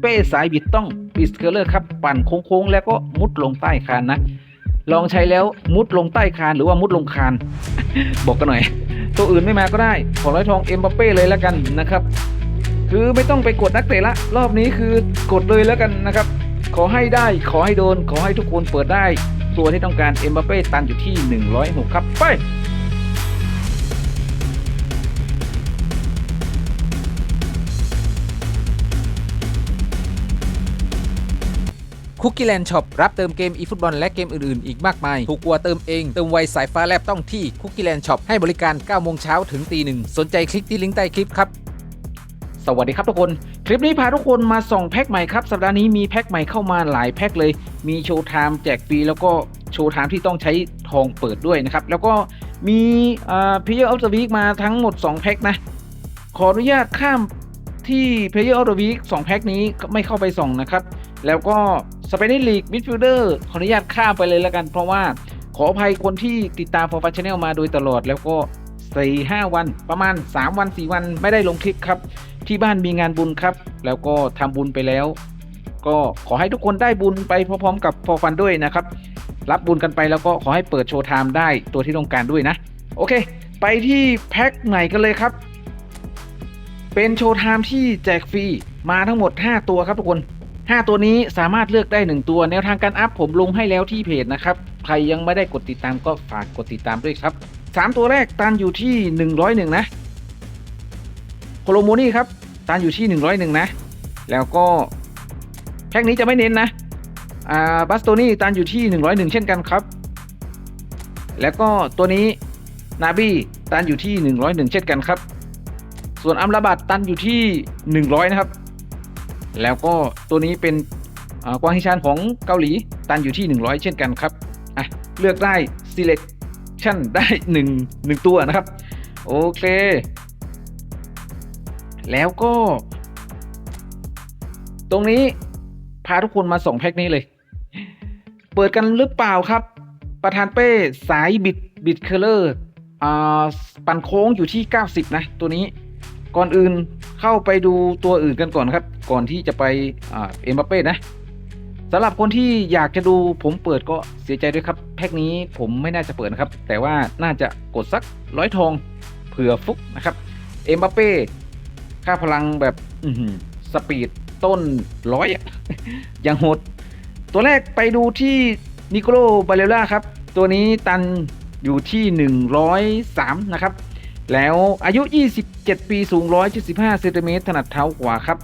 เป้สายบิดต้องบิดสเคอร์เลอร์ครับปั่นโค้งๆ แล้วก็มุดลงใต้คานนะ ลองใช้แล้วมุดลงใต้คานหรือว่ามุดลงคาน บอกกันหน่อย ตัวอื่นไม่มาก็ได้ ขอร้อยทองเอ็มบัปเป้เลยแล้วกันนะครับ คือไม่ต้องไปกดนักเตะละ รอบนี้คือกดเลยแล้วกันนะครับ ขอให้ได้ขอให้โดน ขอให้ทุกคนเปิดได้ ตัวที่ต้องการเอ็มบัปเป้ตันอยู่ที่ 106 ครับไป คุกกี้แลนด์ช็อปรับเติมเกมอีฟุตบอลและเกมอื่นๆ อีกมากมาย ถูกกว่าเติมเอง เติมไวสายฟ้าแลบต้องที่คุกกี้แลนด์ช็อปให้บริการ 9 โมงเช้าถึงตีหนึ่งสนใจคลิกที่ลิงก์ใต้คลิปครับ สวัสดีครับทุกคน คลิปนี้พาทุกคนมาส่องแพ็คใหม่ครับ สัปดาห์นี้มีแพ็คใหม่เข้ามาหลายแพ็คเลย มีโชว์ไทม์แจกฟรีแล้วก็โชว์ไทม์ที่ต้องใช้ทองเปิดด้วยนะครับ แล้วก็มีพิเยอร์ออฟเดอะวีคมาทั้งหมด 2 แพ็คนะ ขออนุญาตข้ามที่ Player of the Week 2แพ็คนี้ไม่เข้าไปส่องนะครับ แล้วก็ s p a n i s h League Midfielder ขออนุญาตข้ามไปเลยแล้วกัน เพราะว่าขออภัยคนที่ติดตาม For Fun Channel มาโดยตลอดแล้วก็4 5วันประมาณ 3 วัน 4 วันไม่ได้ลงคลิปครับ ที่บ้านมีงานบุญครับ แล้วก็ทำบุญไปแล้ว ก็ขอให้ทุกคนได้บุญไปพร้อมๆกับ For Fun ด้วยนะครับ รับบุญกันไปแล้วก็ขอให้เปิดโชว์ไทม์ได้ตัวที่ต้องการด้วยนะ โอเค ไปที่แพ็คใหม่กันเลยครับ เป็นโชว์ไทม์ที่แจกฟรีมาทั้งหมด 5 ตัวครับทุกคน 5 ตัวนี้สามารถเลือกได้ 1 ตัวแนวทางการอัพผมลงให้แล้วที่เพจนะครับ ใครยังไม่ได้กดติดตามก็ฝากกดติดตามด้วยครับ 3 ตัวแรกตันอยู่ที่ 101 นะโคโลโมนี่ครับตันอยู่ที่ 101 นะ แล้วก็แพ็คนี้จะไม่เน้นนะอ่าบัสโตนี่ตันอยู่ที่ 101 เช่นกันครับ แล้วก็ตัวนี้นาบี้ตันอยู่ที่ 101 เช่นกันครับ ส่วนอัมราบัตตันอยู่ที่ 100 นะครับ แล้วก็ตัวนี้เป็นกวางฮิชานของเกาหลีตันอยู่ที่ 100 เช่นกันครับอะเลือกได้ selection ได้ 1 1 ตัวนะครับ โอเค แล้วก็ ตรงนี้พาทุกคนมาส่งแพ็คนี้เลย เปิดกันหรือเปล่าครับ ประธานเป้สายบิดบิดเคอร์เลอร์ปั่นโค้งอยู่ที่ 90 นะ ตัวนี้ก่อนอื่น เข้าไปดูตัวอื่นกันก่อนครับ ก่อนที่จะไปเอ็มบัปเป้นะสำหรับคนที่อยากจะดูผมเปิดก็เสียใจด้วยครับ แพ็คนี้ผมไม่น่าจะเปิดนะครับ แต่ว่าน่าจะกดสักร้อยทองเผื่อฟุกนะครับ เอ็มบัปเป้ค่าพลังแบบสปีดต้นร้อยอะยังโหด ตัวแรกไปดูที่นิโคลบาเลล่าครับ ตัวนี้ตันอยู่ที่ 103 นะครับ แล้วอายุ 27 ปี สูง 175เซนติเมตรถนัดเท้าขวาครับ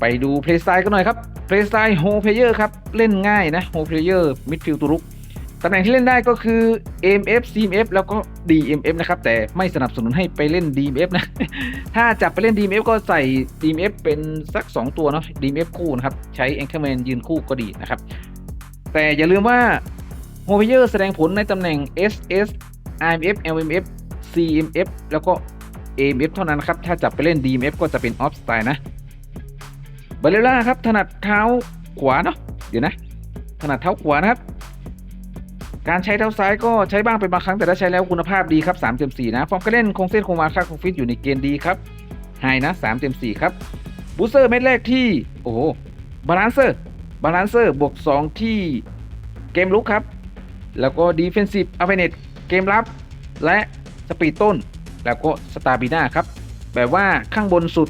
ไปดูเพลย์สไตล์กันหน่อยครับเพลย์สไตล์โฮเพเยอร์ครับ เล่นง่ายนะโฮเพเยอร์มิดฟิลด์ตัวรุกตำแหน่งที่เล่นได้ก็คือ MF CMF แล้วก็ DMF นะครับ แต่ไม่สนับสนุนให้ไปเล่น DMF นะ ถ้าจับไปเล่น DMF ก็ใส่ DMF เป็นสัก 2 ตัวเนาะ DMF คู่นะครับ ใช้ Anchorman ยืนคู่ก็ดีนะครับ แต่อย่าลืมว่าโฮเพเยอร์แสดงผลในตำแหน่ง SS IMF LMF CMF แล้วก็ AMF เท่านั้นครับ ถ้าจับไปเล่น DMF ก็จะเป็น Off Style นะบาเลล่าครับ ถนัดเท้าขวาเนาะเดี๋ยวนะ ถนัดเท้าขวานะครับ การใช้เท้าซ้ายก็ใช้บ้างเป็นบางครั้งแต่ถ้าใช้แล้วคุณภาพดีครับ3เต็ม4นะ ฟอร์มการเล่นคงเส้นคงวาค่าคงฟิตอยู่ในเกณฑ์ดีครับไฮนะ3เต็ม4ครับบูสเตอร์เม็ดแรกที่ โอ้โหบาลานเซอร์บาลานเซอร์บวก 2 ที่เกมลุกครับ แล้วก็ดีเฟนซีฟอัพเนต เกมรับ และสปีดต้น แล้วก็สตาบิน่าครับ แบบว่าข้างบนสุด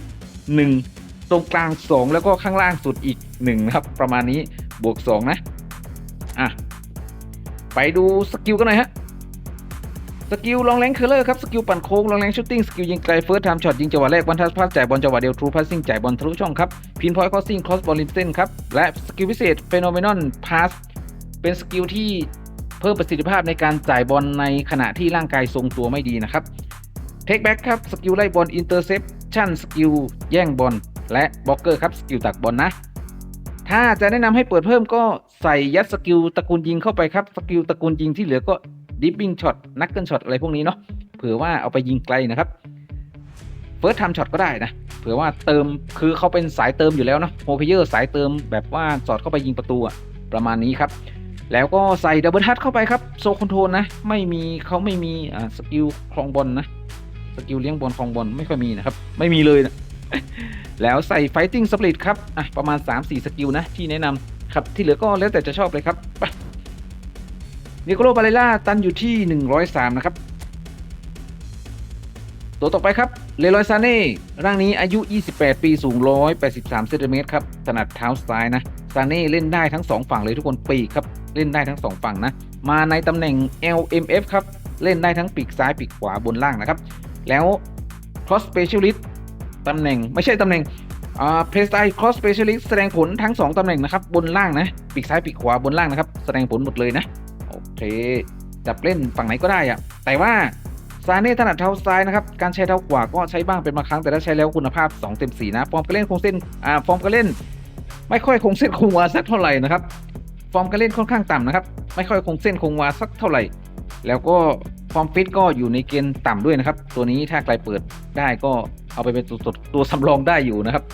1 ตรงกลาง 2 แล้วก็ข้างล่างสุดอีก1นะครับ ประมาณนี้บวก 2 นะ อะ ไปดูสกิลกันหน่อยฮะสกิลลองแรงเคอร์เลอร์ครับสกิลปั่นโค้งลองแรงชูตติ้งสกิลยิงไกลเฟิร์สไทม์ช็อตยิงจังหวะแรกวันทัสพาสจ่ายบอลจังหวะเดียวทรูพาสซิ่งจ่ายบอลทะลุช่องครับพินพอยต์คอสซิ่งครอสบอลริมเส้นครับและสกิลพิเศษเฟโนเมนอนพาสเป็นสกิลที่ เพิ่มประสิทธิภาพในการจ่ายบอลในขณะที่ร่างกายทรงตัวไม่ดีนะครับเทคแบ็กครับสกิลไล่บอลอินเตอร์เซปชั่นสกิลแย่งบอลและบล็อกเกอร์ครับสกิลตักบอลนะ ถ้าจะแนะนำให้เปิดเพิ่มก็ใส่ยัดสกิลตระกูลยิงเข้าไปครับสกิลตระกูลยิงที่เหลือก็ดิฟบิ้งช็อตนักเกิลช็อตอะไรพวกนี้เนาะเผื่อว่าเอาไปยิงไกลนะครับเฟิร์สทำช็อตก็ได้นะเผื่อว่าเติมคือเขาเป็นสายเติมอยู่แล้วเนาะโฮเพเยอร์สายเติมแบบว่าสอดเข้าไปยิงประตูอะประมาณนี้ครับ แล้วก็ใส่ดับเบิลทัชเข้าไปครับโซคอนโทรลนะ ไม่มีเขาไม่มีอ่าสกิลคลองบอลนะสกิลเลี้ยงบอลคลองบอลไม่ค่อยมีนะครับ ไม่มีเลยนะแล้วใส่ Fighting Spirit ครับอะประมาณ 3-4 สกิลนะที่แนะนำครับที่เหลือก็แล้วแต่จะชอบเลยครับไปนิโคโลบาเลล่าตันอยู่ที่ 103 นะครับ ตัวต่อไปครับ เลรอยซาเน่ ร่างนี้อายุ 28 ปีสูง 183 เซนติเมตรครับ ถนัดเท้าซ้ายนะ ซาเน่เล่นได้ทั้ง 2 ฝั่งเลยทุกคนปีกครับ เล่นได้ทั้ง2ฝั่งนะ มาในตำแหน่ง LMF ครับ เล่นได้ทั้งปีกซ้ายปีกขวาบนล่างนะครับ แล้ว cross specialist ตำแหน่งไม่ใช่ตำแหน่งอ่า play style cross specialist แสดงผลทั้ง 2ตำแหน่งนะครับบนล่างนะปีกซ้ายปีกขวาบนล่างนะครับ แสดงผลหมดเลยนะโอเคจับเล่นฝั่งไหนก็ได้อะแต่ว่าซาเน่ถนัดเท้าซ้ายนะครับ การใช้เท้าขวาก็ใช้บ้างเป็นบางครั้งแต่ถ้าใช้แล้วคุณภาพ 2 เต็ม 4 นะ ฟอร์มการเล่นคงเส้นอ่าฟอร์มการเล่น ไม่ค่อยคงเส้นคงวาสักเท่าไหร่นะครับ ฟอร์มการเล่นค่อนข้างต่ำนะครับ ไม่ค่อยคงเส้นคงวาสักเท่าไหร่ แล้วก็ฟอร์มฟิตก็อยู่ในเกณฑ์ต่ำด้วยนะครับ ตัวนี้ถ้าใครเปิดได้ก็เอาไปเป็นตัวตัวตัวสำรองได้อยู่นะครับ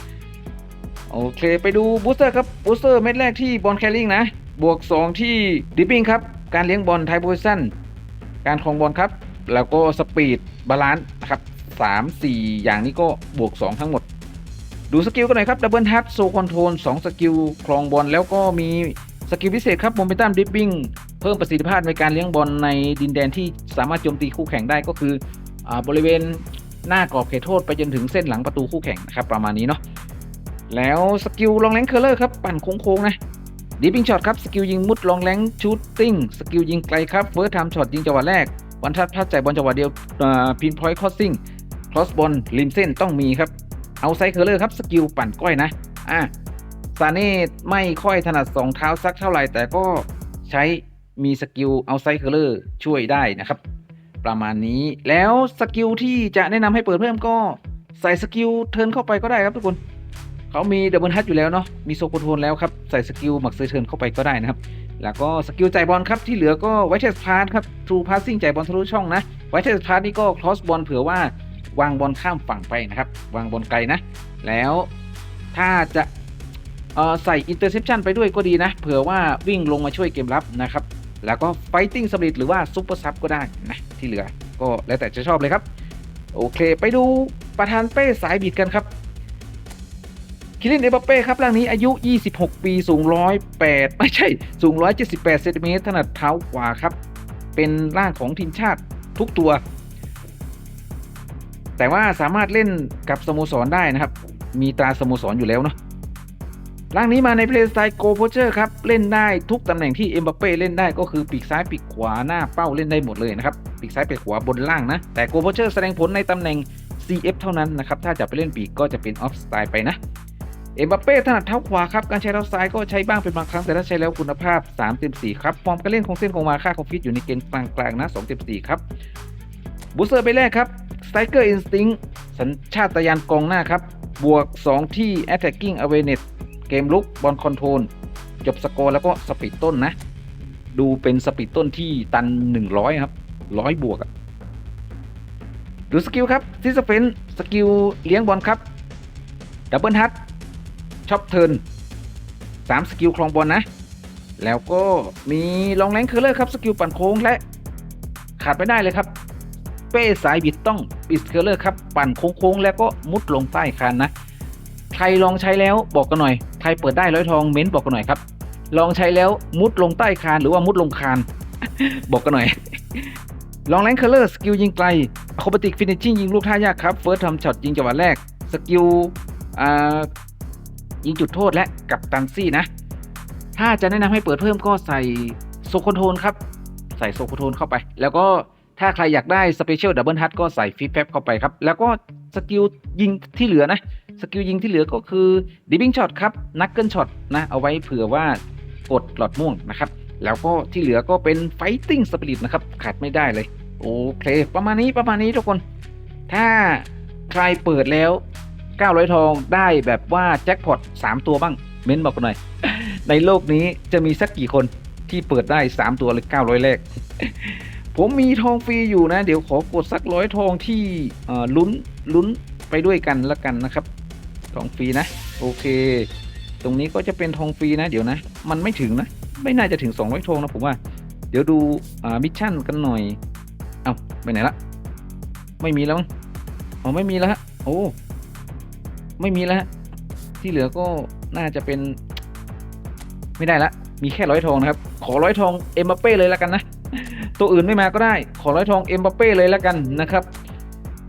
โอเคไปดูบูสเตอร์ครับบูสเตอร์เม็ดแรกที่บอลแคริงนะ บวก 2 ที่ดิปปิ้งครับ การเลี้ยงบอลไทโพซิชั่นการครองบอลครับ แล้วก็สปีดบาลานซ์นะครับสามสี่อย่างนี้ก็บวก 2 ทั้งหมด ดูสกิลกันหน่อยครับดับเบิลทับโซคอนโทรล2สกิลครองบอลแล้วก็มี สกิลพิเศษครับโมเมนตัมดิปปิ้งเพิ่มประสิทธิภาพในการเลี้ยงบอลในดินแดนที่สามารถโจมตีคู่แข่งได้ก็คืออบริเวณหน้ากรอบเขตโทษไปจนถึงเส้นหลังประตูคู่แข่งนะครับประมาณนี้เนาะแล้วสกิลลองแรงเคอร์เลอร์ครับปั่นโค้งๆนะดิปปิ้งช็อตครับสกิลยิงมุดลองแรงชูตติ้งสกิลยิงไกลครับเฟิร์สไทม์ช็อตยิงจังหวะแรกวันทัดพัดจ่ายบอลจังหวะเดียวพินพอยต์คอสซิ่งครอสบอลริมเส้นต้องมีครับเอาไซเคอร์เลอร์ครับสกิลปั่นก้อยนะอะ ซาเน่ไม่ค่อยถนัดสองเท้าสักเท่าไหร่ แต่ก็ใช้มีสกิลเอาไซเคอร์เลอร์ช่วยได้นะครับ ประมาณนี้แล้วสกิลที่จะแนะนำให้เปิดเพิ่มก็ใส่สกิลเทิร์นเข้าไปก็ได้ครับทุกคนเขามีดับเบิลฮัตอยู่แล้วเนาะมีโซโคโทนแล้วครับใส่สกิลหมักเซื้อเทิร์นเข้าไปก็ได้นะครับ แล้วก็สกิลจ่ายบอลครับที่เหลือก็ไวเทสพาร์ครับทรูพาสซิ่งจ่ายบอลทะลุช่องนะไวเทสพาร์นี่ก็ครอสบอลเผื่อว่าวางบอลข้ามฝั่งไปนะครับ วางบอลไกลนะ แล้วถ้าจะ เอ่อใส่ interception ไปด้วยก็ดีนะ เผื่อว่าวิ่งลงมาช่วยเกมรับนะครับ แล้วก็ fighting spirit หรือว่า super sub ก็ได้นะ ที่เหลือก็แล้วแต่จะชอบเลยครับ โอเค ไปดูประธานเป้สายบิดกันครับคิรินเอเบเป้ครับร่างนี้อายุ 26 ปี สูง 108 ไม่ใช่ สูง 178 เซนติเมตรถนัดเท้าขวาครับ เป็นร่างของทีมชาติทุกตัว แต่ว่าสามารถเล่นกับสโมสรได้นะครับ มีตาสโมสรอยู่แล้วเนาะ ร่างนี้มาในเพลย์สไตล์โกโพเชอร์ครับ เล่นได้ทุกตำแหน่งที่เอ็มบัปเป้เล่นได้ก็คือปีกซ้ายปีกขวาหน้าเป้าเล่นได้หมดเลยนะครับ ปีกซ้ายปีกขวาบนล่างนะ แต่โกโพเชอร์แสดงผลในตำแหน่ง CF เท่านั้นนะครับ ถ้าจะไปเล่นปีกก็จะเป็นออฟสไตล์ไปนะ เอ็มบัปเป้ถนัดเท้าขวาครับ การใช้เท้าซ้ายก็ใช้บ้างเป็นบางครั้งแต่ถ้าใช้แล้วคุณภาพ3เต็ม4ครับฟอร์มการเล่นคงเส้นคงวาค่าคอมฟิตอยู่ในเกณฑ์กลางๆนะ2เต็ม4ครับบูสเตอร์ไปแรกครับ Striker Instinct สัญชาตญาณกองหน้าครับบวก 2 ที่ Attacking Awareness เกมลุกบอลคอนโทรลจบสกอร์แล้วก็สปีดต้นนะ ดูเป็นสปีดต้นที่ตัน 100 ครับ100บวกอะดูสกิลครับซิสเฟนสกิลเลี้ยงบอลครับดับเบิลฮัตช็อปเทิร์นสามสกิลครองบอลนะ แล้วก็มีลองแรงเคอร์เลอร์ครับสกิลปั่นโค้งและขาดไม่ได้เลยครับ เป้สายบิดต้องบิดเคอร์เลอร์ครับ ปั่นโค้งๆแล้วก็มุดลงใต้คานนะ ใครลองใช้แล้วบอกกันหน่อย ใครเปิดได้ร้อยทองเม้นบอกกันหน่อยครับ ลองใช้แล้วมุดลงใต้คานหรือว่ามุดลงคาน บอกกันหน่อย ลองแรงเคอร์เลอร์สกิลยิงไกลโคบติกฟินิชชิ่งยิงลูกท่ายากครับเฟิร์สทำช็อตยิงจังหวะแรก สกิลยิงจุดโทษและกับตันซี่นะ ถ้าจะแนะนำให้เปิดเพิ่มก็ใส่โซโคโทนครับ ใส่โซโคโทนเข้าไป แล้วก็ถ้าใครอยากได้สเปเชียลดับเบิลฮัตก็ใส่ฟิปแฟบเข้าไปครับ แล้วก็สกิลยิงที่เหลือนะ สกิลยิงที่เหลือก็คือดิบิงช็อตครับนักเกิลช็อตนะเอาไว้เผื่อว่ากดหลอดม่วงนะครับ แล้วก็ที่เหลือก็เป็นไฟติ้งสปิริตนะครับขาดไม่ได้เลย โอเค ประมาณนี้ประมาณนี้ทุกคน ถ้าใครเปิดแล้ว 900 ทองได้แบบว่าแจ็คพอต3 ตัวบ้าง เม้นบอกกันหน่อย ในโลกนี้จะมีสักกี่คนที่เปิดได้ 3 ตัวเลย900แรก ผมมีทองฟรีอยู่นะ เดี๋ยวขอกดสักร้อยทองที่ลุ้นลุ้นไปด้วยกันละกันนะครับ ทองฟรีนะ โอเค ตรงนี้ก็จะเป็นทองฟรีนะ เดี๋ยวนะ มันไม่ถึงนะ ไม่น่าจะถึง 200ทองนะผมว่า เดี๋ยวดูอ่ามิชชั่นกันหน่อย เอา้าไปไหนละไม่มีแล้วมั้งอ๋อไม่มีแล้วฮะโอ้ไม่มีแล้วฮะที่เหลือก็น่าจะเป็น ไม่ได้ละ มีแค่ร้อยทองนะครับ ขอร้อยทองเอ็มบัปเป้เลยแล้วกันนะ ตัวอื่นไม่มาก็ได้ ขอร้อยทองเอ็มบัปเป้เลยแล้วกันนะครับ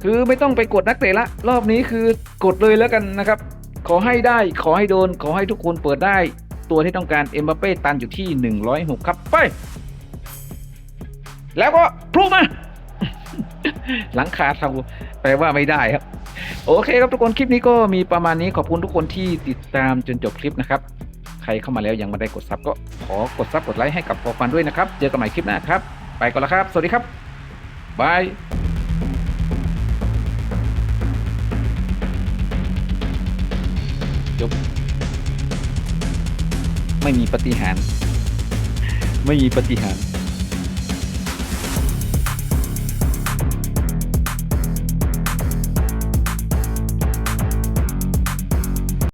คือไม่ต้องไปกดนักเตะละ รอบนี้คือกดเลยแล้วกันนะครับ ขอให้ได้ขอให้โดน ขอให้ทุกคนเปิดได้ตัวที่ต้องการเอ็มบัปเป้ตันอยู่ที่ 106 ครับไป แล้วก็พลุมา หลังคาเทาแปลว่าไม่ได้ครับ โอเคครับทุกคนคลิปนี้ก็มีประมาณนี้ขอบคุณทุกคนที่ติดตามจนจบคลิปนะครับ ใครเข้ามาแล้วยังไม่ได้กดซับก็ขอกดซับกดไลค์ให้กับพอฟันด้วยนะครับ เจอกันใหม่คลิปหน้าครับ ไปก่อนละครับ สวัสดีครับบาย บ ไม่มีปฏิหาร ไม่มีปฏิหาร